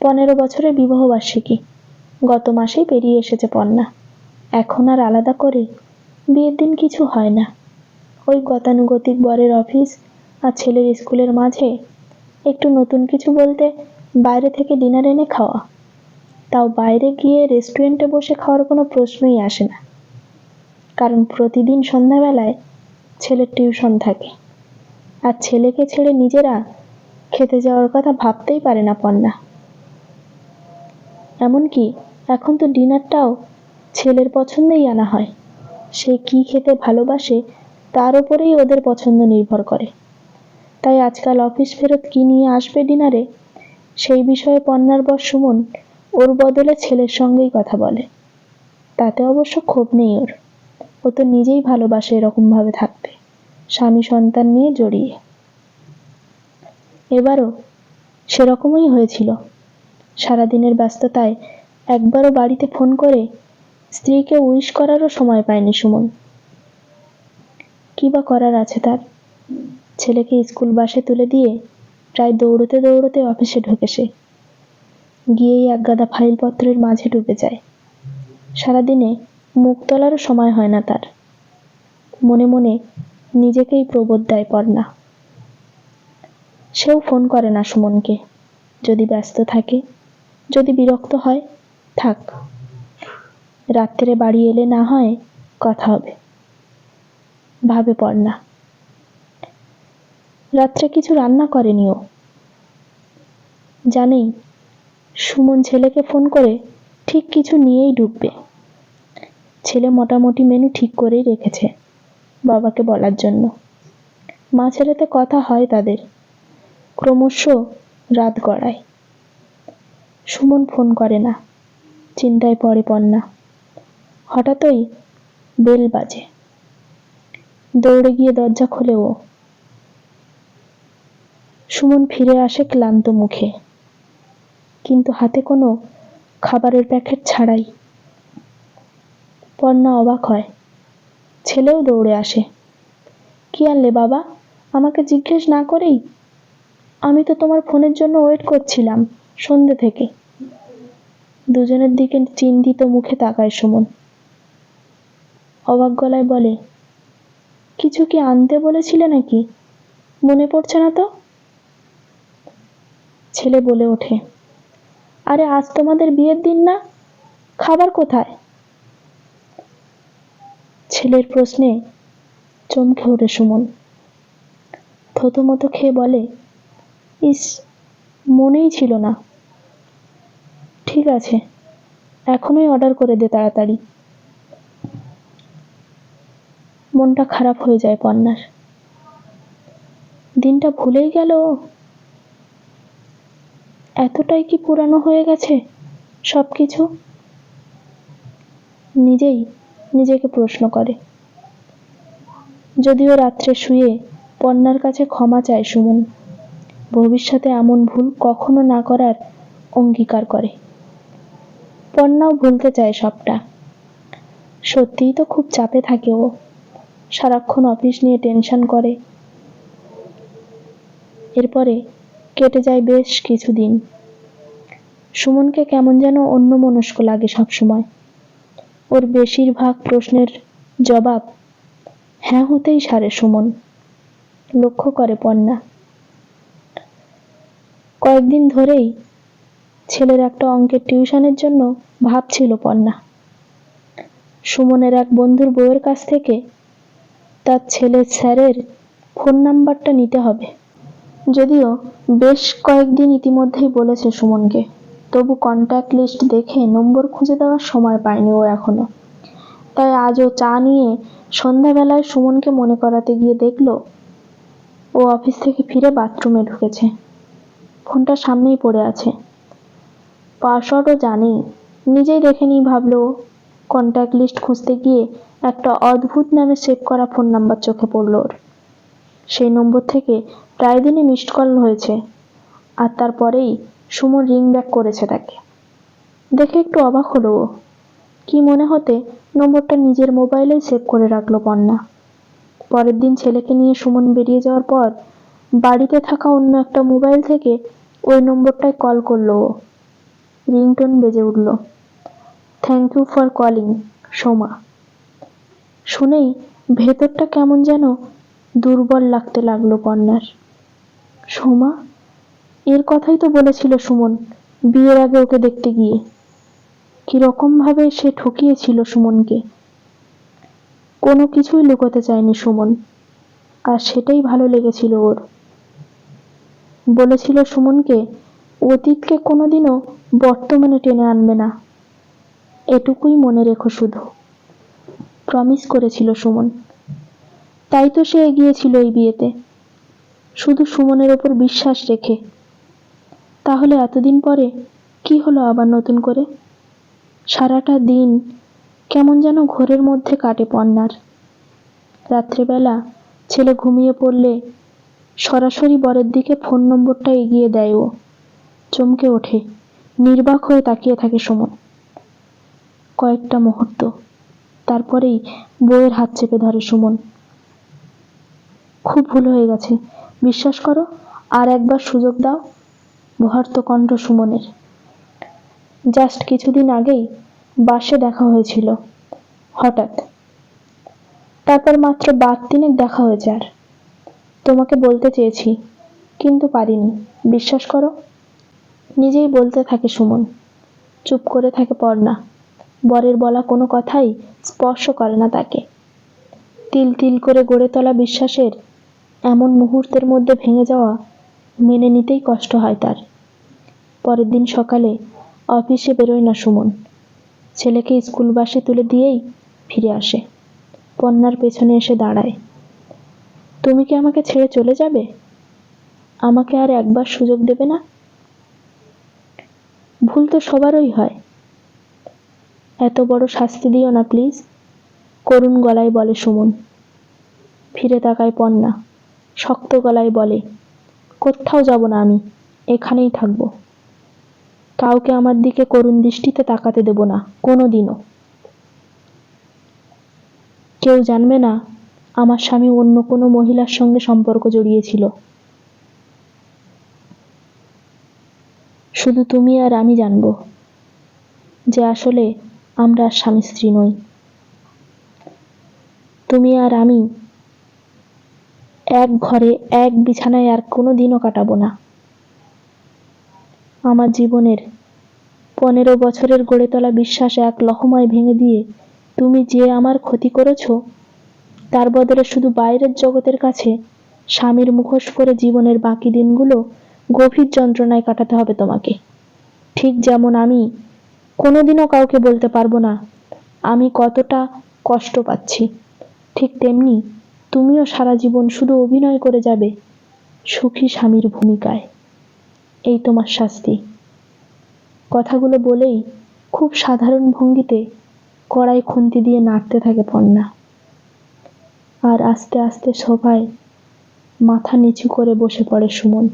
পনেরো বছরের বিবাহবার্ষিকী গত মাসেই পেরিয়ে এসেছে পন্না। এখন আর আলাদা করে বিয়ের দিন কিছু হয় না। ওই গতানুগতিক বরের অফিস আর ছেলের স্কুলের মাঝে একটু নতুন কিছু বলতে বাইরে থেকে ডিনার এনে খাওয়া। তাও বাইরে গিয়ে রেস্টুরেন্টে বসে খাওয়ার কোনো প্রশ্নই আসে না। কারণ প্রতিদিন সন্ধ্যাবেলায় ছেলের টিউশন থাকে। আর ছেলেকে ছেড়ে নিজেরা খেতে যাওয়ার কথা ভাবতেই পারে না পন্না। এমনকি এখন তো ডিনারটাও ছেলের পছন্দেই আনা হয়। সে কি খেতে ভালোবাসে তার উপরেই ওদের পছন্দ নির্ভর করে। তাই আজকাল অফিস ফেরত কি নিয়ে আসবে ডিনারে? সেই বিষয়ে পন্নার বর সুমন ওর বদলে ছেলের সঙ্গেই কথা বলে। তাতে অবশ্য ক্ষোভ নেই ওর। ও তো নিজেই ভালোবাসে এরকমভাবে থাকতে। স্বামী সন্তান নিয়ে জড়িয়ে। এবারও সেরকমই হয়েছিল। সারাদিনের ব্যস্ততায় একবারও বাড়িতে ফোন করে স্ত্রীকে উইশ করারও সময় পায়নি সুমন। কী বা করার আছে তার? ছেলেকে স্কুল বাসে তুলে দিয়ে প্রায় দৌড়তে দৌড়তে অফিসে ঢোকে সে। গিয়েই একগাদা ফাইলপত্রের মাঝে ডুবে যায়। সারাদিনে মুখ তোলারও সময় হয় না তার। মনে মনে নিজেকেই প্রবোধ দেয় পর্ণা। সেও ফোন করে না সুমনকে। যদি ব্যস্ত থাকে যদি বিরক্ত হয়, থাক। রাত্রে বাড়ি এলে না হয় কথা হবে। ভাবে পড়না রাত্রে কিছু রান্না করেনি ও জানেই, সুমন ছেলেকে ফোন করে ঠিক কিছু নিয়েই ঢুকবে। ছেলে মোটামুটি মেনু ঠিক করেই রেখেছে বাবাকে বলার জন্য। মা ছেলেতে কথা হয় তাদের। ক্রমশ রাত গড়ায়। সুমন ফোন করে না। চিন্তায় পড়ে পন্না। হঠাৎই বেল বাজে। দৌড়ে গিয়ে দরজা খোলে ও। সুমন ফিরে আসে ক্লান্ত মুখে। কিন্তু হাতে কোনো খাবারের প্যাকেট ছাড়াই। পর্ণা অবাক হয়। ছেলেও দৌড়ে আসে। কি আনলে বাবা? আমাকে জিজ্ঞেস না করেই? আমি তো তোমার ফোনের জন্য ওয়েট করছিলাম সন্ধে থেকে। দুজনের দিকে চিন্তিত মুখে তাকায় সুমন। অবাক গলায় বলে, কিছু কি আনতে বলেছিলে নাকি? মনে পড়ছে না তো? ছেলে বলে ওঠে, আরে আজ তোমাদের বিয়ের দিন না? খাবার কোথায়? ছেলের প্রশ্নে চমকে ওঠে সুমন। থতমতো খেয়ে বলে, ইস, মনেই ছিল না। ঠিক আছে। এখনই অর্ডার করে দে তাড়াতাড়ি। মনটা খারাপ হয়ে যায় পন্নার। দিনটা ভুলেই গেল। এতটাই কি পুরানো হয়ে গেছে সব কিছু নিজেই নিজেকে প্রশ্ন করে। যদিও রাত্রে শুয়ে পন্নার কাছে ক্ষমা চায় সুমন, ভবিষ্যতে এমন ভুল কখনো না করার অঙ্গীকার করে। পন্নাও ভুলতে চায় সবটা। সত্যিই তো খুব চাপে থাকে ও। সারাক্ষণ অফিস নিয়ে টেনশন করে। এরপরে কেটে যায় বেশ কিছুদিন। সুমনকে কেমন যেন অন্য মনস্ক লাগে সবসময়। ওর বেশিরভাগ প্রশ্নের জবাব হ্যাঁ হতেই সারে সুমন। লক্ষ্য করে পন্না। কয়েকদিন ধরেই ছেলের একটা অঙ্কের টিউশনের জন্য ভাবছিল পন্না। সুমনের এক বন্ধুর বউয়ের কাছ থেকে তার ছেলের স্যারের ফোন নাম্বারটা নিতে হবে। যদিও বেশ কয়েকদিন ইতিমধ্যেই বলেছে সুমনকে, তবু কন্ট্যাক্ট লিস্ট দেখে নম্বর খুঁজে দেওয়ার সময় পায়নি ও এখনও। তাই আজও চা নিয়ে সন্ধ্যাবেলায় সুমনকে মনে করাতে গিয়ে দেখল, ও অফিস থেকে ফিরে বাথরুমে ঢুকেছে। ফোনটা সামনেই পড়ে আছে। পাসওয়ার্ডও জানেই নিজেই দেখে নিই ভাবলো কন্ট্যাক্ট লিস্ট খুঁজতে গিয়ে একটা অদ্ভুত নামে সেভ করা ফোন নাম্বার চোখে পড়ল ওর। সেই নম্বর থেকে প্রায় দিনই মিসড কল হয়েছে। আর তারপরেই সুমন রিং ব্যাক করেছে তাকে। দেখে একটু অবাক হলো কি মনে হতে নম্বরটা নিজের মোবাইলেই সেভ করে রাখল পন্না। পরের দিন ছেলেকে নিয়ে সুমন বেরিয়ে যাওয়ার পর বাড়িতে থাকা অন্য একটা মোবাইল থেকে ওই নম্বরটায় কল করল ও। রিংটোন বেজে উঠল। Thank you for calling Soma. শুনেই ভেতরটা কেমন যেন দুর্বল লাগতে লাগল কন্যার। সোমা? এর কথাই তো বলেছিল সুমন বিয়ের আগে ওকে দেখতে গিয়ে। কীরকম ভাবে সে ঠকিয়েছিল সুমনকে। কোনো কিছুই লুকোতে চায়নি সুমন, আর সেটাই ভালো লেগেছিল ওর। বলেছিল সুমনকে অতীতকে কোনোদিনও বর্তমানে টেনে আনবে না। এটুকুই মনে রেখো শুধু। প্রমিস করেছিল সুমন। তাই তো সে এগিয়েছিল এই বিয়েতে। শুধু সুমনের ওপর বিশ্বাস রেখে। তাহলে এতদিন পরে কি হলো আবার নতুন করে? সারাটা দিন কেমন যেন ঘোরের মধ্যে কাটে পন্নার। রাত্রেবেলা ছেলে ঘুমিয়ে পড়লে সরাসরি বরের দিকে ফোন নম্বরটা এগিয়ে দেয় ও। চমকে ওঠে, নির্বাক হয়ে তাকিয়ে থাকে সুমন। কয়েকটা মুহূর্ত, তারপরেই বউয়ের হাত চেপে ধরে সুমন। খুব ভুল হয়ে গেছে, বিশ্বাস করো, আর একবার সুযোগ দাও ভর্ত কণ্ঠ সুমনের। জাস্ট কিছুদিন আগেই বাসে দেখা হয়েছিল, হঠাৎ। তারপর মাত্র বাদ তিনেক দেখা হয়েছে আর। তোমাকে বলতে চেয়েছি, কিন্তু পারিনি, বিশ্বাস করো। নিজেই বলতে থাকে সুমন। চুপ করে থাকে পর্ণা। বরের বলা কোনো কথাই স্পর্শ করে না তাকে। তিল তিল করে গড়ে তোলা বিশ্বাসের এমন মুহূর্তের মধ্যে ভেঙে যাওয়া মেনে নিতেই কষ্ট হয় তার। পরের দিন সকালে অফিসে বেরোয় না সুমন। ছেলেকে স্কুল বাসে তুলে দিয়েই ফিরে আসে। পন্নার পেছনে এসে দাঁড়ায়। তুমি কি আমাকে ছেড়ে চলে যাবে? আমাকে আর একবার সুযোগ দেবে না? ভুল তো সবারই হয়। এত বড় শাস্তি দিও না প্লিজ করুণ গলায় বলে সুমন। ফিরে তাকায় পন্না। শক্ত গলায় বলে, কোথাও যাব না আমি, এখানেই থাকব। কাউকে আমার দিকে করুণ দৃষ্টিতে তাকাতে দেব না কোনো দিনও কেউ জানবে না, আমার স্বামী অন্য কোনো মহিলার সঙ্গে সম্পর্ক জড়িয়েছিল শুধু তুমি আর আমি জানব যে আসলে আমরা স্বামী স্ত্রী নই। তুমি আর আমি এক ঘরে, এক বিছানায় আর কোনো দিনও কাটাবো না। আমার জীবনের পনেরো বছরের গড়ে তোলা বিশ্বাস এক লহমায় ভেঙে দিয়ে তুমি যে আমার ক্ষতি করেছ, তার বদলে শুধু বাইরের জগতের কাছে স্বামীর মুখোশ পরে জীবনের বাকি দিনগুলো গভীর যন্ত্রণায় কাটাতে হবে তোমাকে। ঠিক যেমন আমি, কোনোদিনও কাউকে বলতে পারব না, আমি কতটা কষ্ট পাচ্ছি। ঠিক তেমনি তুমিও সারা জীবন শুধু অভিনয় করে যাবে, সুখী স্বামীর ভূমিকায়। এই তোমার শাস্তি। কথাগুলো বলেই খুব সাধারণ ভঙ্গিতে কড়াই খুন্তি দিয়ে নাড়তে থাকে পন্না। আর আস্তে আস্তে সবাই মাথা নিচু করে বসে পড়ে সুমন।